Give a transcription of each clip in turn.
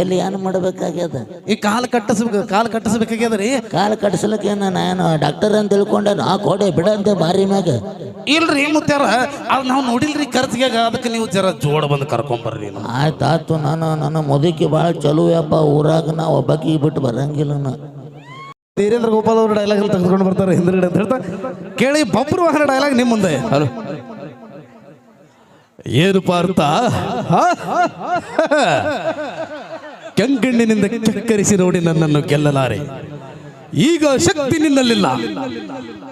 ಎಲ್ಲಿ ಏನು ಮಾಡ್ಬೇಕಾಗ್ಯದ? ಈ ಕಾಲು ಕಟ್ಟಿಸ್ಬೇಕು ಕಾಲು ಕಟ್ಟಿಸ್ಬೇಕಾಗ್ಯದ್ರಿ? ಕಾಲು ಕಟ್ಟಿಸ್ಲಿಕ್ಕೆ ನಾನು ಡಾಕ್ಟರ್ ಅಂತ ತಿಳ್ಕೊಂಡೆ ನಾ ಕೊಡೆ ಬಿಡಂತೆ ಬಾರಿ ಮ್ಯಾಗ. ಇಲ್ರಿ ಮುತ್ಯಾರ ಅದು ನಾವು ನೋಡಿಲ್ರಿ ಖರ್ಚಿಗೆ ಅದಕ್ಕೆ ನೀವು ಜರ ಜೋಡ ಬಂದು ಕರ್ಕೊಂಬರ್ರಿ ಆಯ್ತಾತು ಆಯ್ತು ಆಯ್ತು ನಾನು ನನ್ನ ಮುದುಕಿ ಭಾಳ ಚಲೋ ಯಪ್ಪ ಊರಾಗ ನಾ ಒಬ್ಬಕಿ ಬಿಟ್ಟು ಬರಂಗಿಲ್ಲ ನಾ. ವೀರೇಂದ್ರ ಗೋಪಾಲ್ ಅವರು ಡೈಲಾಗ್ ತೆಗೆದುಕೊಂಡು ಬರ್ತಾರೆ ಹಿಂದ್ಗಡೆ ಅಂತ ಹೇಳ್ತಾ ಕೇಳಿ ಬಬ್ರು ವಾಹನ ಡೈಲಾಗ್ ನಿಮ್ಮ ಮುಂದೆ. ಹಲೋ. ಏನು ಪಾರ್ಥ? ಕೆಂಗಣ್ಣಿನಿಂದ ಕೆಕ್ಕರಿಸಿ ನೋಡಿ ನನ್ನನ್ನು ಗೆಲ್ಲಲಾರೆ. ಈಗ ಶಕ್ತಿ ನಿನ್ನಲ್ಲಿಲ್ಲ.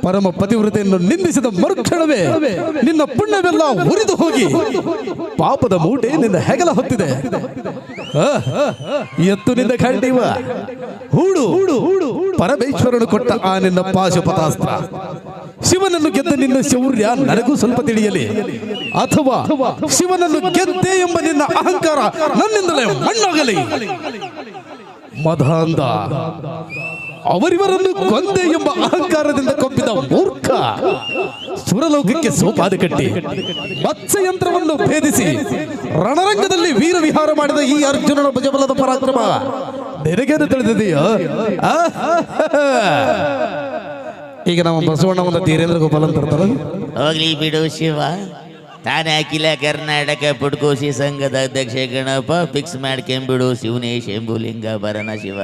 ಪರಮ ಪತಿವ್ರತೆಯನ್ನು ನಿಂದಿಸಿದ ಮರುಕ್ಷಣವೇ ನಿನ್ನ ಪುಣ್ಯವೆಲ್ಲ ಉರಿದು ಹೋಗಿ ಪಾಪದ ಮೂಟೆ ನಿನ್ನ ಹೆಗಲ ಹೊತ್ತಿದೆ. ಎತ್ತು ನಿನ್ನ ಖಂಡಿವ. ಹೂಡು ಹೂಡು ಪರಮೇಶ್ವರನು ಕೊಟ್ಟ ಆ ನಿನ್ನ ಪಾಶುಪತಾಸ್ತ್ರ. ಶಿವನನ್ನು ಗೆದ್ದ ನಿನ್ನ ಶೌರ್ಯ ನನಗೂ ಸ್ವಲ್ಪ ತಿಳಿಯಲಿ. ಅಥವಾ ಶಿವನನ್ನು ಗೆದ್ದೆ ಎಂಬ ನಿನ್ನ ಅಹಂಕಾರ ನನ್ನಿಂದಲೇ ಮಣ್ಣಾಗಲಿ. ಮಧಾಂಧ ಅವರಿವರನ್ನು ಕೊಂದೆ ಎಂಬ ಅಹಂಕಾರದಿಂದ ಕೊಬ್ಬಿದ ಮೂರ್ಖ ಸುರಲೋಕಕ್ಕೆ ಸೋಪಾದ ಕಟ್ಟಿ. ಮತ್ಸ್ಯಯಂತ್ರವನ್ನು ಭೇದಿಸಿ ರಣರಂಗದಲ್ಲಿ ವೀರ ವಿಹಾರ ಮಾಡಿದ ಈ ಅರ್ಜುನನ ಭಜಬಲದ ಪರಾಕ್ರಮ. ನಿನಗೇನು ತಿಳಿದಿದೆಯೋ? ಈಗ ನಮ್ಮ ಬಸವಣ್ಣ ಒಂದು ಧೀರೇಂದ್ರ ಗೋಪಾಲ್ ಅಂತ ಇರ್ತಾರೆ ಹೋಗ್ಲಿ ಬಿಡು ಶಿವ. ತಾನೇ ಹಾಕಿಲ್ಲ ಕರ್ನಾಟಕ ಪುಟ್ಕೋಶಿ ಸಂಘದ ಅಧ್ಯಕ್ಷ ಗಣಪ. ಫಿಕ್ಸ್ ಮಾಡ್ಕೊಂಬಿಡು ಶಿವನೇ ಶಂಭುಲಿಂಗ ಬರನ ಶಿವ.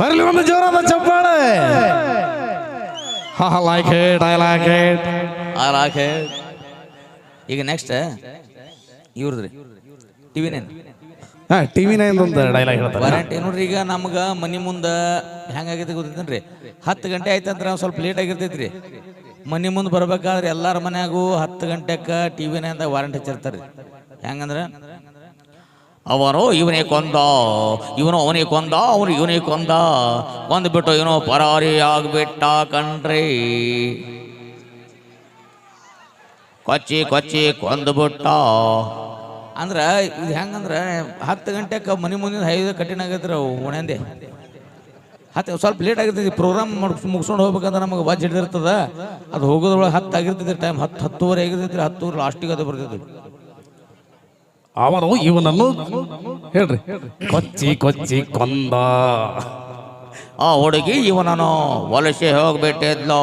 ಬರಲಿ ಒಂದು ಜೋರಾದ ಚಪ್ಪಾಳೆ. ಹಾ like it I like it ಈಗ ನೆಕ್ಸ್ಟ್ ಇವ್ರದ್ರಿ ಟಿವಿ ನೈನ್ ಹಾ ಟಿವಿ ನೈನ್ ಒಂದು ಡೈಲಾಗ್ ಹೇಳ್ತಾರೆ. ವಾರಂಟಿ ನೋಡ್ರಿ ಈಗ ನಮ್ಗೆ ಮನೆ ಮುಂದೆ ಹೆಂಗಾಗೈತೆ ಗೊತ್ತೈತೇನ್ರಿ ಹತ್ತು ಗಂಟೆ ಆಯ್ತಂದ್ರೆ ನಾವು ಸ್ವಲ್ಪ ಲೇಟ್ ಆಗಿರ್ತೈತ್ರಿ. ಮನೆ ಮುಂದೆ ಬರ್ಬೇಕಾದ್ರೆ ಎಲ್ಲಾರ ಮನ್ಯಾಗೂ ಹತ್ತು ಗಂಟೆಗೆ ಟಿ ವಿ ನೈನ್ದಾಗ ವಾರಂಟ್ ಹಚ್ಚಿರ್ತಾರೆ ಹೆಂಗಂದ್ರೆ? ಅವನು ಇವನೇ ಕೊಂದ ಇವನು ಅವನಿಗೆ ಕೊಂದ ಅವನು ಇವನಿಗೆ ಕೊಂದ. ಕೊಂದ್ಬಿಟ್ಟು ಇವನು ಪರಾರಿ ಆಗ್ಬಿಟ್ಟ ಕಣ್ರಿ. ಕೊಚ್ಚಿ ಕೊಚ್ಚಿ ಕೊಂದ್ಬಿಟ್ಟ. ಅಂದ್ರೆ ಇದು ಹೆಂಗಂದ್ರೆ ಹತ್ತು ಗಂಟೆಗೆ ಮನೆ ಮುಂದಿನ ಐದು ಕಠಿಣ ಆಗೈತ್ರಿ ಒಣಂದೆ. ಹತ್ತು ಸ್ವಲ್ಪ ಲೇಟ್ ಆಗಿರ್ತೈತಿ ಪ್ರೋಗ್ರಾಮ್ ಮುಗಿಸ್ಕೊಂಡು ಹೋಗ್ಬೇಕಂದ್ರೆ ನಮಗೆ ಬಜ್ ಹಿಡಿದಿರ್ತದ. ಅದು ಹೋಗೋದ್ರೊಳಗೆ ಹತ್ತು ಆಗಿರ್ತೈತಿ ಟೈಮ್ ಹತ್ತು ಹತ್ತುವರೆ ಆಗಿರ್ತೈತಿ ಹತ್ತುವರೆ ಲಾಸ್ಟಿಗೆ ಅದು ಬರ್ತೈತಿ. ಅವನು ಇವನನ್ನು ಹೇಳ್ರಿ. ಕೊಚ್ಚಿ ಕೊಚ್ಚಿ ಕೊಂದ. ಆ ಹುಡುಗಿ ಇವನನ್ನು ವಲಸೆ ಹೋಗ್ಬಿಟ್ಟಿದ್ಲು.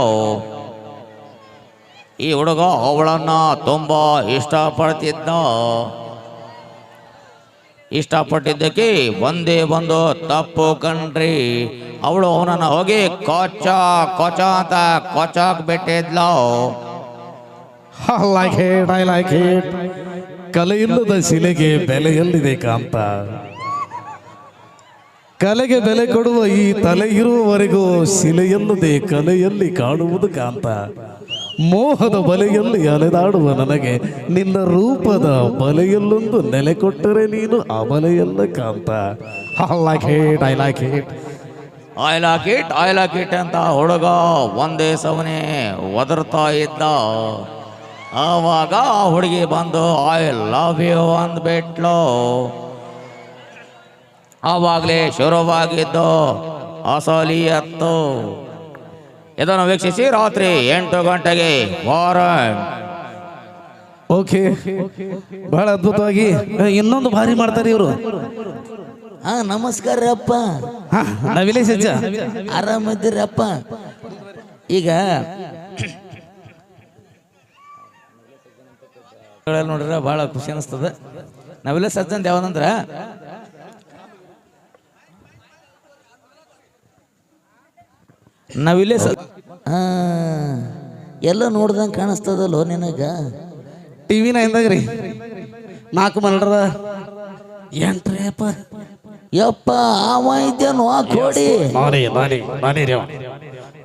ಈ ಹುಡುಗ ಅವಳನ್ನ ತುಂಬಾ ಇಷ್ಟಪಡ್ತಿದ್ದ ಇಷ್ಟಪಟ್ಟಿದ್ದಕ್ಕೆ ಒಂದೇ ಒಂದು ತಪ್ಪು ಕಣ್ರಿ. ಅವಳು ಅವನನ್ನ ಹೋಗಿ ಕೊಚ್ಚ ಕೊಚ ಅಂತ ಕೊಚಾಕ್ ಬಿಟ್ಟಿದ್ಲು. ಲೈಕ್ ಇಟ್ ಲೈಕ್ ಇಟ್ ಕಲೆಯಿಲ್ಲದ ಶಿಲೆಗೆ ಬೆಲೆ ಎಲ್ಲಿದೆ ಕಾಂತ ಕಲೆಗೆ ಬೆಲೆ ಕೊಡುವ ಈ ತಲೆ ಇರುವವರೆಗೂ ಶಿಲೆಯಲ್ಲದೆ ಕಲೆಯಲ್ಲಿ ಕಾಣುವುದು ಕಾಂತ ಮೋಹದ ಬಲೆಯಲ್ಲಿ ಅಲೆದಾಡುವ ನನಗೆ ನಿನ್ನ ರೂಪದ ಬಲೆಯಲ್ಲೊಂದು ನೆಲೆ ಕೊಟ್ಟರೆ ನೀನು ಆ ಬಲೆಯಲ್ಲ ಕಾಂತ. Like hate I like hate I lock it I lock it ಅಂತ ಹುಡುಗ ಒಂದೇ ಸವನೆ ಒದರ್ತಾ ಇದ್ದ. ಆವಾಗ ಆ ಹುಡುಗಿ ಬಂದು ಐ ಲವ್ ಯು ಅಂದ್ಬಿಟ್ಲು. ಆವಾಗಲೇ ಶುರುವಾಗಿದ್ದು ಅಸಲಿಯತ್ತು ಇದನ್ನು ವೀಕ್ಷಿಸಿ ರಾತ್ರಿ ಎಂಟು ಗಂಟೆಗೆ. Warrant okay. ಬಹಳ ಅದ್ಭುತವಾಗಿ. ಇನ್ನೊಂದು ಭಾರಿ ಮಾಡ್ತಾರೆ ಇವರು. ಹಾ ನಮಸ್ಕಾರ ಅಪ್ಪ. ನವಿಲೆ ಸಜ್ಜ ಆರಾಮಿದ್ದೀರಪ್ಪ. ಈಗ ನೋಡ್ರೆ ಬಹಳ ಖುಷಿ ಅನಿಸ್ತದ. ನಾವೆಲ್ಲ ಸಜ್ಜನ್ ಯಾವ್ದಂದ್ರ ನಾವಿಲ್ಲೇ ಸ ಹಾ. ಎಲ್ಲ ನೋಡ್ದಂಗೆ ಕಾಣಿಸ್ತದಲ್ಲೋ ನಿನಗ? ಟಿವಿ ನೈನ್ದಾಗ ರೀ. ನಾಲ್ಕು ಮಲ್ಡ್ರದ ಎಂಟ್ರಿ ಅಪ್ಪ. ಯಪ್ಪ ಆವ ಇದ್ದೇನು ಆ ಕೋಡಿ.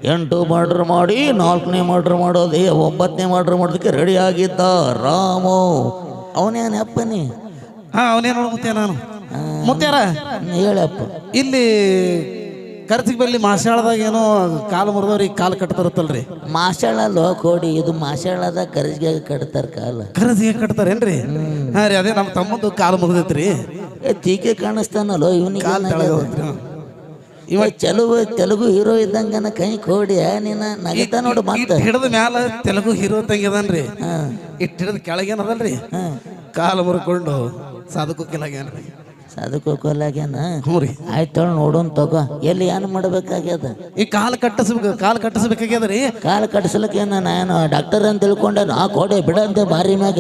ಎಂಟು ಮರ್ಡರ್ ಮಾಡಿ ನಾಲ್ಕನೇ ಮರ್ಡರ್ ಮಾಡೋದಿ ಏ ಒಂಬತ್ತನೇ ಮರ್ಡರ್ ಮಾಡೋದಕ್ಕೆ ರೆಡಿ ಆಗಿದ್ದ ರಾಮು. ಅವನೇನು ಅಪ್ಪನಿ? ಹಾ ಅವನೇನು ನಾನು. ಮುತ್ಯಾರ? ಹೇಳಪ್ಪ. ಇಲ್ಲಿ ಖರ್ಚಿಗೆ ಬರಲಿ ಮಾಸಾಳದಾಗ ಏನೋ ಕಾಲು ಮುರಿದವ್ರಿ ಕಾಲು ಕಟ್ತಾರತ್ತಲ್ರಿ? ಮಾಸಾಳಲ್ಲೋ ಕೋಡಿ ಇದು ಮಾಸಾಳದ ಕರ್ಜಿಗೆ ಕಟ್ತಾರ ಕಾಲ. ಕರ್ಜಿಗೆ ಕಟ್ತಾರೇನ್ರಿ? ಹಾ ರೀ ಅದೇ ನಮ್ಮ ತಮ್ಮಂದು ಕಾಲು ಮುರಿದೈತ್ರಿ ಏ ತೀಕೆ ಕಾಣಿಸ್ತಾನಲ್ಲೋ ಇವನಿಗೆ ಕಾಲು ಇವ ತೆಲುಗು ತೆಲುಗು ಹೀರೋ ಇದ್ದಂಗನ ಕೈ ಕೋಡಿ ನೀನ ನಗಿತ ನೋಡು ಮತ್ತೆ. ಹಿಡಿದ ಮ್ಯಾಲ ತೆಲುಗು ಹೀರೋ ತಂಗಿದನ್ರಿ ಇಟ್ಟು ಹಿಡಿದ ಕೆಳಗೇನದಲ್ರಿ ಕಾಲು ಮುರ್ಕೊಂಡು ಸಾಧಕೋಕಿಲಾಗ್ಯಾನ ಅದಕ್ಕೆ ರೀ ಆಯ್ತು ನೋಡೋನ್ ತಗೋ. ಎಲ್ಲಿ ಏನು ಮಾಡ್ಬೇಕಾಗ್ಯದ? ಈ ಕಾಲು ಕಟ್ಟಿಸ್ಬೇಕು ಕಾಲು ಕಟ್ಟಿಸ್ಬೇಕಾಗ್ಯದ ರೀ? ಕಾಲು ಕಟ್ಸಲಕ್ಕೆ ನಾನು ಡಾಕ್ಟರ್ ಅಂತ ತಿಳ್ಕೊಂಡೆ ನಾ ಕೊಡೆ ಬಿಡಂತೆ ಬಾರಿ ಮ್ಯಾಗ.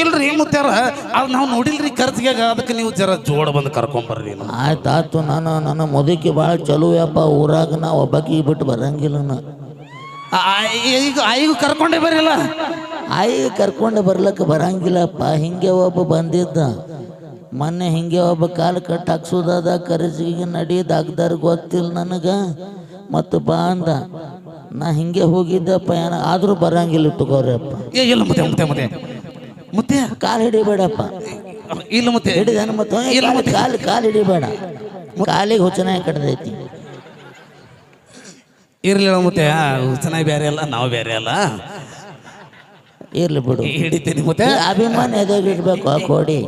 ಇಲ್ರಿ ಮುತ್ಯಾರ ಅದು ನಾವು ನೋಡಿಲ್ರಿ ಖರ್ಚಿಗೆ ಅದಕ್ಕೆ ನೀವು ಜರ ಜೋಡ ಬಂದು ಕರ್ಕೊಂಬರ್ರಿ ಆಯ್ತು ಆಯ್ತು ನಾನು ನನ್ನ ಮುದುಕಿ ಭಾಳ ಚಲೋ ಯಪ್ಪ ಊರಾಗ ನಾ ಒಬ್ಬಾಕಿ ಬಿಟ್ಟು ಬರಂಗಿಲ್ಲ ನಾ. ಈಗ ಆಯಿಗೂ ಕರ್ಕೊಂಡೇ ಬರಲ್ಲ ಆಯಿ ಕರ್ಕೊಂಡು ಬರ್ಲಕ್ಕೆ ಬರಂಗಿಲ್ಲಪ್ಪ ಹಿಂಗೆ ಒಬ್ಬ ಬಂದಿದ್ದ. ಮೊನ್ನೆ ಹಿಂಗೆ ಒಬ್ಬ ಕಾಲು ಕಟ್ಟು ಹಾಕ್ಸೋದದ ಕರೆಸಿಗೆ ನಡಿ ದಾಗ್ದಾರ ಗೊತ್ತಿಲ್ಲ ನನಗೆ. ಮತ್ತು ಬಾ ಅಂದ ನಾ ಹಿಂಗೆ ಹೋಗಿದ್ದ ಪಯಣ ಆದರೂ ಬರಂಗಿಲ್ಲ ತಗೋರಪ್ಪ ಏ ಇಲ್ಲ ಮತ್ತೆ ಮತ್ತೆ ಮತ್ತೆ. ಮುತ್ತೆ. ಕಾಲು ಹಿಡಿಬೇಡಪ್ಪ ಇಲ್ಲ ಮತ್ತೆ. ಹಿಡಿದಾನ ಮತ್ತು ಕಾಲು ಕಾಲು ಹಿಡಿಬೇಡ. ಕಾಲಿಗೆ ಹುಚ್ಚನ ಕಡ್ದೈತಿ ಇರ್ಲಿಲ್ಲ ಮತ್ತೆ. ಚೆನ್ನಾಗಿ ಬೇರೆ ಅಲ್ಲ ನಾವು ಬೇರೆ ಅಲ್ಲ. ಇರ್ಲಿ ಬಿಡು. ಹಿಡಿತೀನಿ ಮತ್ತೆ. ಅಭಿಮಾನ ಎದೆಗೆ ಇಡ್ಬೇಕು ಆ ಕೋಡಿ?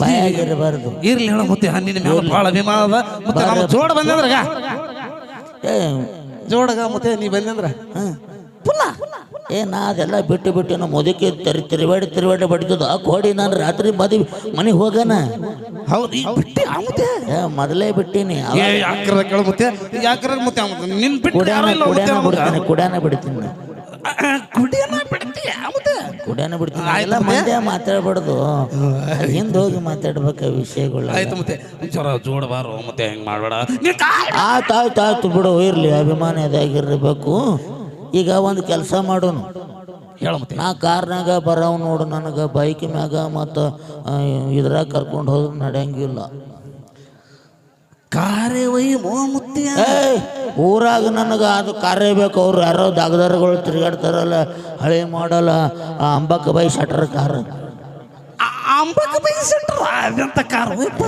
ಬಾಯಾಗಿರಬಾರ್ದು. ಇರ್ಲಿ ಹೇಳ ಮತ್ತೆ ನಿನ್ನ ಮೇಲೆ ಭಾಳ ಅಭಿಮಾನ ಅದ. ಮತ್ತೆ ನಮ್ಮ ಜೋಡ ಬಂದಂದ್ರಗ ಏ ಜೋಡಗ ಮತ್ತೆ ನೀ ಬಂದಂದ್ರ ಹ್ಮ್. ಏ ನಾ ಅದೆಲ್ಲ ಬಿಟ್ಟು ಬಿಟ್ಟು ನಮ್ಮ ಮುದುಕಿ ತಿರು ತಿರುವಾಡಿ ತಿರುವಾಡಿ ಬಡಿತದ ಆ ಕೋಡಿ ನಾನು ರಾತ್ರಿ ಮದುವೆ ಮನೆಗೆ ಹೋಗನ ಹೌದು ಈಗ ಬಿಟ್ಟಿ ಆ ಮತ್ತೆ? ಏ ಮೊದಲೇ ಬಿಟ್ಟಿನಿ. ಏ ಯಾಕ್ರ ಕೇಳ ಮತ್ತೆ? ಯಾಕ್ರ ಮತ್ತೆ ಆ ಮತ್ತೆ? ನಿನ್ ಬಿಟ್ಟು ಕುಡ್ಯಾನ ಯಾರೂ ಇಲ್ಲ ಮತ್ತೆ ಕುಡ್ಯಾನ ನಮ್ಗ. ಬಿಡ್ತೀನಿ ಕುಡ್ಯಾನ ಬಿಡ್ತೀನಿ. ನಾ. ಮತ್ತೆ ಬಿಡ್ತೀನಿ. ಎಲ್ಲ ಮಂದ್ಯ ಮಾತಾಡ್ಬಾರ್ದು. ಹಿಂದೆ ಹೋಗಿ ಮಾತಾಡ್ಬೇಕ ವಿಷಯಗಳು ಆಯ್ತು ಮತ್ತೆ. ಜರ ಜೋಡ ಬಾರೋ ಮತ್ತೆ ಹೆಂಗ್ ಮಾಡ್ಬೇಡ. ಕಾಲ್ ಆಯ್ತು ಆಯ್ತು ಬಿಡು ಇರ್ಲಿ ಅಭಿಮಾನ ಇದಾಗಿರ್ಬೇಕು ಈಗ ಒಂದು ಕೆಲಸ ಮಾಡೋನು. ಹೇಳ ಮತ್ತೆ. ನಾ ಕಾರ್ನಾಗ ಬರವ್ ನೋಡು ನನಗೆ ಬೈಕ್ ಮ್ಯಾಗ ಮತ್ತು ಇದ್ರಾಗ ಕರ್ಕೊಂಡು ಹೋದ್ರೆ ನಡೆಯಂಗಿಲ್ಲ. ಕಾರೇ ವೈ ಏಯ್ ಊರಾಗ ನನಗೆ ಅದು ಕಾರ್ಯ ಬೇಕು. ಅವ್ರು ಯಾರೋ ದಾಗದಾರಗಳು ತಿರುಗಾಡ್ತಾರಲ್ಲ ಹಳೆ ಮಾಡಲ್ಲ. ಆ ಅಂಬಕ್ಕ ಬೈ ಶಟರ್ ಕಾರ್. ಅದಂತ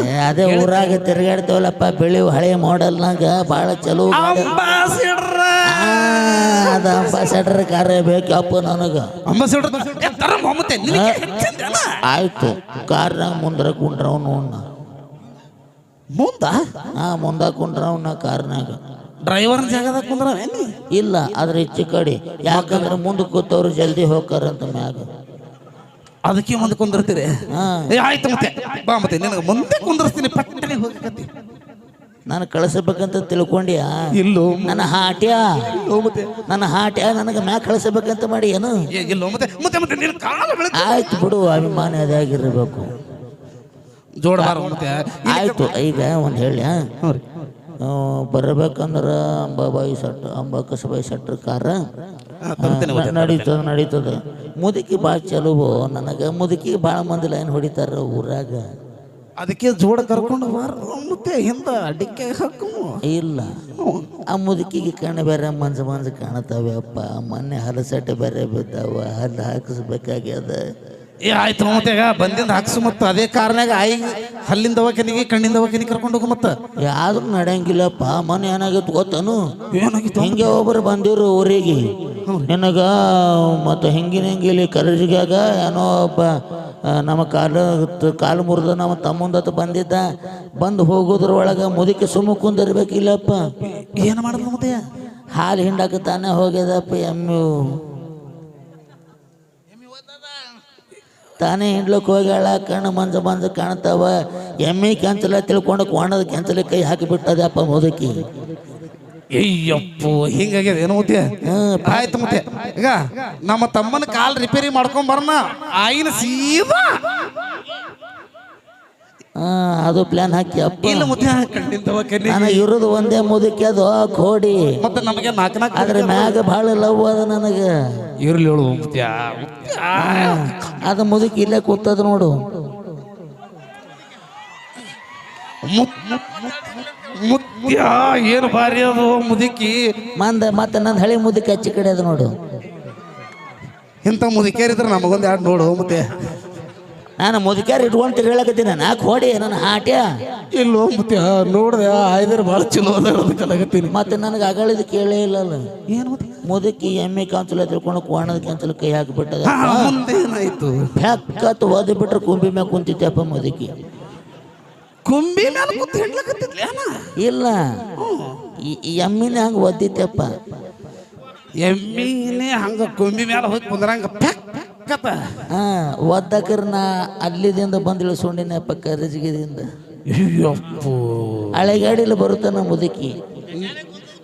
ಏ, ಅದೇ ಊರಾಗ ತಿರುಗಾಡ್ತೇವಲ್ಲಪ್ಪ ಬೆಳಿ ಹಳೆ ಮಾಡಲ್ನಾಗ ಭಾಳ ಚಲೋ ಅಂಬಾಸಿಡ್ರ. ಆ, ಅದು ಅಂಬಾಸಡರ್ ಕಾರ್ಯ ಬೇಕಪ್ಪ ನನಗೆ. ಅಂಬಾಸಿಡ್ರ ತರ ಮತ್ತೆ ನಿನಗೆ ಹೆಚ್ಚಿಂದನ ಆಯ್ತು. ಕಾರ್ನಾಗ ಮುಂದ್ರ ಕುಂಡ್ರವ್ ನೋಡ್ನ. ಮುಂದ? ಹಾ ಮುಂದ ಕುಂಡ್ರವ್ನ ಕಾರ್ನಾಗ ಡ್ರೈವರ್ ಜಾಗದಾಗ ಕುಂದ್ರವೇನು ಇಲ್ಲ ಅದ್ರ ಹೆಚ್ಚು ಕಡೆ. ಯಾಕಂದ್ರೆ ಮುಂದೆ ಕೂತವ್ರು ಜಲ್ದಿ ಹೋಗ್ತಾರಂತ ಮ್ಯಾಗ. ಅದಕ್ಕೆ ಮುಂದೆ ಕುಂದಿರ್ತೀರಿ? ಏ ಆಯ್ತು ಮತ್ತೆ. ಬಾ ಮತ್ತೆ ನಿನಗೆ ಮುಂದೆ ಕುಂದಿರ್ಸ್ತೀನಿ ಪಟ್ಟನೆ ಹೋಗಕತ್ತಿ ನಾನು ಕಳಿಸಬೇಕಂತ ತಿಳ್ಕೊಂಡ್ಯಾ? ಇಲ್ಲೋ ನನ್ನ ಹಾಟ್ಯ? ಮತ್ತೆ. ನನ್ನ ಹಾಟ್ಯ ನನಗೆ ಮ್ಯಾಗ ಕಳಿಸಬೇಕಂತ ಮಾಡಿ ಏನು? ಏ, ಇಲ್ಲೋ ಮತ್ತೆ. ಮತ್ತೆ ಮತ್ತೆ ನಿನ್ನ ಕಾಲು ಬೆಳೆ ಆಯ್ತು ಬಿಡು ಅಭಿಮಾನ ಅದಾಗಿರ್ಬೇಕು ಜೋಡ ಆಯ್ತು ಈಗ ಒಂದು ಹೇಳಿ ಬರ್ಬೇಕಂದ್ರ ಅಂಬಾಬಾಯಿ ಸಟ್ ಅಂಬಾಕಸಬಾಯಿ ಸಟ್ರ ಕಾರ ನಡೀತದ ನಡೀತದ. ಮುದುಕಿ ಭಾಳ ಚಲೋ ನನಗೆ ಮುದುಕಿ ಭಾಳ ಮಂದಿ ಲೈನ್ ಹೊಡಿತಾರ ಊರಾಗ. ಅದಕ್ಕೆ ಜೋಡ ಕರ್ಕೊಂಡು ಮತ್ತೆ ಹಿಂದೆ ಅಡಿಕೆ ಹಾಕು. ಇಲ್ಲ. ಆ ಮುದುಕಿಗೆ ಕಣ್ಣು ಬೇರೆ ಮಂಜು ಮಂಜು ಕಾಣತಾವೆ ಅಪ್ಪ. ಮೊನ್ನೆ ಹಲಸಟ್ಟೆ ಬೇರೆ ಬಿದ್ದಾವ ಹಲ್ಲು ಹಾಕಿಸ್ಬೇಕಾಗ್ಯದ. ಏ ಆಯ್ತು ಈಗ ಬಂದಿಂದ ಹಾಕ್ಸು ಮತ್ತೆ. ಅದೇ ಕಾರ್ನಾಗ ಆಯಿ ಹಲ್ಲಿಂದ ದವಾಖಾನಿಗೆ ಕಣ್ಣಿಂದ ದವಾಖಾನಿಗೆ ಕರ್ಕೊಂಡು ಹೋಗು ಮತ್ತೆ. ಯಾರು ನಡೆಯಂಗಿಲ್ಲಪ್ಪ. ಮನೆ ಏನಾಗಿತ್ತು ಗೊತ್ತನು? ಏನಾಗಿತ್ತು ಹಿಂಗೆ ಒಬ್ಬರು ಬಂದಿರು ಊರಿಗೆ. ನಿನಗ ಮತ್ತು ಹೆಂಗಿನ ಹೆಂಗಿಲಿ ಕರಜಿಗಾಗ ಏನೋ ಒಬ್ಬ ನಮ್ಮ ಕಾಲು ಕಾಲು ಮುರಿದ ನಮ್ಮ ತಮ್ಮಂದತ್ತು ಬಂದಿದ್ದ. ಬಂದು ಹೋಗೋದ್ರೊಳಗೆ ಮುದುಕಿ ಸುಮ್ಮ ಕುಂದಿರ್ಬೇಕಿಲ್ಲಪ್ಪ. ಏನು ಮಾಡಿದ್ಲು ಮತ್ತೆ ಹಾಲು ಹಿಂಡಾಕ ತಾನೇ ಹೋಗ್ಯದಪ್ಪ ಎಮ್ಮು. ತಾನೇ ಹಿಂಡ್ಲಕ್ಕೆ ಹೋಗ್ಯಾಳ ಕಣ್ಣು ಮಂಜು ಮಂಜು ಕಾಣ್ತಾವ. ಎಮ್ಮೆ ಕೆಂಚಲ ತಿಳ್ಕೊಂಡು ಕೋಣದ ಕೆಂಚಲ ಕೈ ಹಾಕಿಬಿಟ್ಟದಪ್ಪ ಮುದುಕಿ. ಅಯ್ಯಪ್ಪೋ ಹಿಂಗಾಗ್ಯದ ಏನು ಮತ್ತೆ ಆಯ್ತು ಮತ್ತೆ ಈಗ ನಮ್ಮ ತಮ್ಮನ ಕಾಲ್ ರಿಪೇರಿ ಮಾಡ್ಕೊಂಡ್ ಬರೋಣ ಆಯಿನ ಸೀದಾ ಅದು ಪ್ಲಾನ್ ಹಾಕಿ ಅಪ್ಪ. ಇಲ್ಲ ಮುದ್ದೆ ಇರೋದು ಒಂದೇ ಮುದುಕಿ ಅದು ಕೋಡಿ ಮತ್ತೆ ನಮಗೆ ನಾಲ್ಕು ನಾಲ್ಕು ಅದ್ರ ಮ್ಯಾಗ ಭಾಳ ಲವ್ ಅದ ನನಗೆ. ಇರ್ಲಿ ಹೇಳು ಮುತ್ಯ. ಅದು ಮುದುಕಿ ಇಲ್ಲೇ ಕೂತದ ನೋಡು. ಮುತ್ಯ. ಏನು ಭಾರಿ ಅದು ಮುದುಕಿ. ಮಂದ ಮತ್ತೆ ನನ್ನ ಹಳೆ ಮುದುಕಿ ಹಚ್ಚಿ ಕಡೆ ಅದು ನೋಡು. ಇಂಥ ಮುದುಕೇರಿದ್ರೆ ನಮಗೊಂದು ಎರಡು ನೋಡು ಮತ್ತೆ ನಾನು ಮುದುಕ್ಯಾರ ಇಟ್ಕೊಂಡು ಹೇಳಕತ್ತೀನಿ ನಾಲ್ಕು ಕೋಡಿ ನನ್ನ ಹಾಟ್ಯ. ಇಲ್ಲೋ ಮುತ್ಯ ನೋಡ್ದೆ ಐದರ ಭಾಳ ಚಲೋ ಅದ ಮತ್ತೆ ನನಗೆ ಅಗಳಿದ್ ಕೇಳೇ ಇಲ್ಲಲ್ಲ. ಏನು ಮತ್ತೆ ಮುದುಕಿ ಎಮ್ಮೆ ಕಾಂಚಲ ತಿಳ್ಕೊಂಡು ಕೋಣದ ಕಾಂಚಲ ಕೈ ಹಾಕಿಬಿಟ್ಟದ ಹಾ, ಮುಂದೆ ಏನಾಯ್ತು ಬೆಕ್ಕತ್ತು ಓದಿ ಬಿಟ್ರೆ ಕುಂಬಿ ಮ್ಯಾಗ ಕುಂತಿದ್ದೆಪ್ಪ ಮುದುಕಿ. ಕುಂಬಿ ಕೂತ್ ಹಿಡ್ಲಕತ್ತಿದ್ಲಿ ಇಲ್ಲ. ಎಮ್ಮಿನ ಹಂಗೆ ಒದ್ದಿತ್ತಪ್ಪ ಎಮ್ಮಿನೇ ಹಂಗ ಕುಂಬಿ ಮ್ಯಾಲ ಹೋಗಿ ಕುಂದ್ರಂಗ ಪೆಕ್ ಅಕ್ಕತ್ತ ಹಾ ಒದ್ದಕರ್ ನಾ ಅಲ್ಲಿದಿಂದ ಬಂದು ಇಳಿಸ್ಕೊಂಡಿನಪ್ಪ ಅಯ್ಯಪ್ಪು ಹಳೆ ಬರುತ್ತಾನ ಮುದುಕಿ.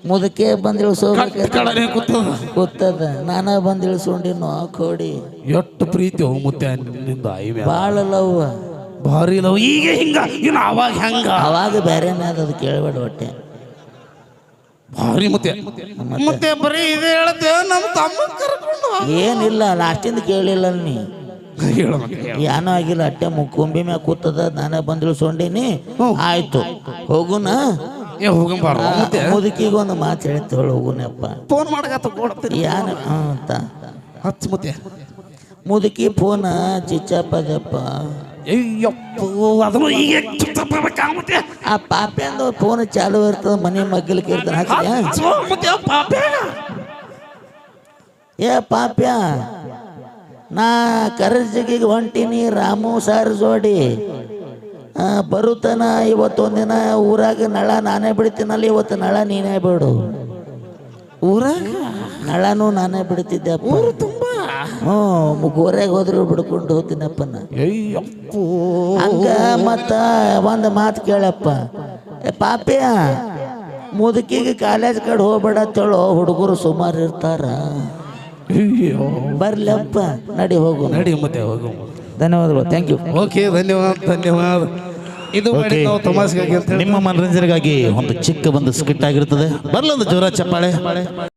ಮುದುಕೆ ಬಂದು ಇಳಿಸೋಬೇಕು ಕಡನೆ ಕೂತದ ಗೊತ್ತದ. ನಾನ ಬಂದು ಇಳಿಸ್ಕೊಂಡಿನೋ ಕೋಡಿ. ಎಷ್ಟು ಪ್ರೀತಿ ಹೋಗುತ್ತೆ ನಿಂದ. ಭಾಳ ಲವ್. ಭಾರಿ ಲವ್. ಈಗ ಹಿಂಗ ಇನ್ನು ಅವಾಗ ಹೆಂಗ? ಅವಾಗ ಬೇರೆನೇ ಅದು ಕೇಳಬೇಡ ಹೊಟ್ಟೆ. ಭಾರಿ ಮತ್ತೆ. ಮತ್ತೆ ಬರೀ ಇದು ಹೇಳತ್ತೆ ನಮ್ಮ ತಮ್ಮ ಕರ್ಕೊಂಡು. ಏನಿಲ್ಲ ಲಾಸ್ಟಿಂದ ಕೇಳಿಲ್ಲ ನೀ. ಏನೂ ಆಗಿಲ್ಲ ಅಟ್ಟೆ ಮುಕ್ಕೊಂಬಿ ಮ್ಯಾಗ ಕೂತದ ನಾನೇ ಬಂದಿಳು ಇಳಿಸ್ಕೊಂಡಿನಿ ಆಯ್ತು. ಹೋಗುನ? ಏ ಹೋಗಂಬಾರ ಮುತ್ತೆ. ಮುದುಕಿಗೆ ಒಂದು ಮಾತು ಹೇಳ್ತೇಳು ಹೋಗುನಪ್ಪ. ಫೋನ್ ಮಾಡಕತ್ತ ಕೊಡ್ತೀನಿ ಯಾನ ಅಂತ. ಹಚ್ಚ ಮುತ್ತೆ. ಮುದುಕಿ ಫೋನ ಚಿಚ್ಚಪ್ಪದಪ್ಪ ಅಯ್ಯಪ್ಪ ಅದನ್ನು ಈಗ ಮುತ್ತೆ ಆ ಪಾಪ್ಯಾಂದ ಫೋನ್ ಚಾಲು ಇರ್ತದ ಮನೆ ಮಗ್ಗಲ್ ಕೇಳ್ತಾನೆ ಹಾಕಿದ್ಯಾ ಮತ್ತೆ ಮುತ್ತೆ ಪಾಪೆ? ಏ ಪಾಪ್ಯ ನಾ ಕರಜಿಗೆ ಹೊಂಟಿನಿ ರಾಮು ಸಾರ್ ಜೋಡಿ. ಬರುತನ ಇವತ್ತೊಂದಿನ ಊರಾಗ ನಳ ನಾನೇ ಬಿಡ್ತೀನಲ್ಲ ಇವತ್ತು ನಳ ನೀನೇ ಬಿಡು. ಊರಾಗ? ನಳನೂ ನಾನೇ ಬಿಡ್ತಿದ್ದೆಪ್ಪ ತುಂಬಾ ಹ್ಞೂ ಗೋರ್ಯಾಗ ಹೋದ್ರು ಬಿಡ್ಕೊಂಡು ಹೋಗ್ತೀನಪ್ಪ ಅಯ್ಯಪ್ಪೋ. ಹಂಗ ಮತ್ತ ಒಂದು ಮಾತು ಕೇಳಪ್ಪ. ಏ ಪಾಪ್ಯ ಮುದುಕಿಗೆ ಕಾಲೇಜ್ ಕಡೆ ಹೋಗ್ಬೇಡ ಅಂತೇಳೋ ಹುಡುಗರು ಸುಮಾರು ಇರ್ತಾರ. ಅಯ್ಯೋ. ಬರ್ಲಪ್ಪ ನಡಿ ಹೋಗು. ನಡಿ ಮತ್ತೆ ಹೋಗು. ಧನ್ಯವಾದಗಳು ಥ್ಯಾಂಕ್ ಯು ಓಕೆ ಧನ್ಯವಾದ ಧನ್ಯವಾದ. ಇದು ಮಾಡಿ ನಾವು ತಮಾಷೆಗಾಗಿ ಅಂತ ಹೇಳಿ. ನಿಮ್ಮ ಮನರಂಜನೆಗಾಗಿ ಒಂದು ಚಿಕ್ಕ ಒಂದು ಸ್ಕಿಟ್ ಆಗಿರುತ್ತದೆ ಬರ್ಲೊಂದು ಜೋರ ಚಪ್ಪಾಳೆ.